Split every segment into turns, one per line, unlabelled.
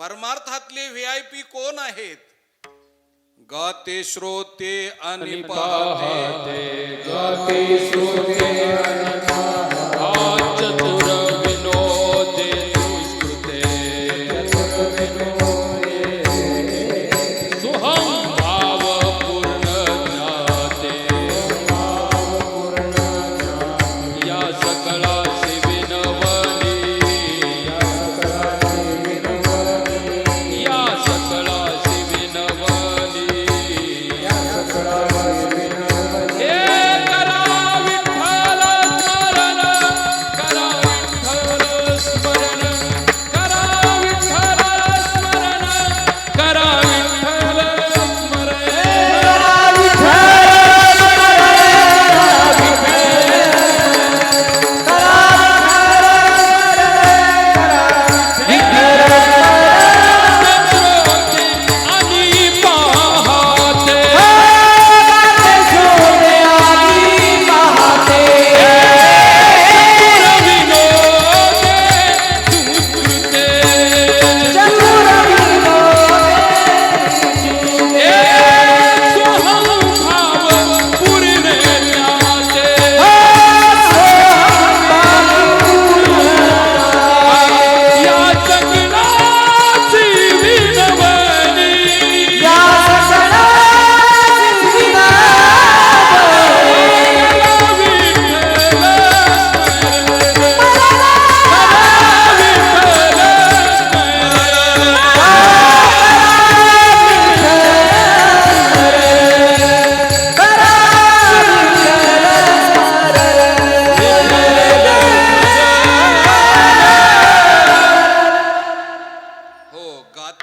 परमार्थातले V I P कोण आहेत? गाते श्रोते आणि
पाहते गाते श्रोते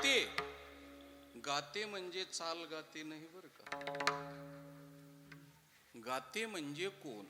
गाते. गाते म्हणजे चाल गाते नाही बर का? गाते म्हणजे कोण?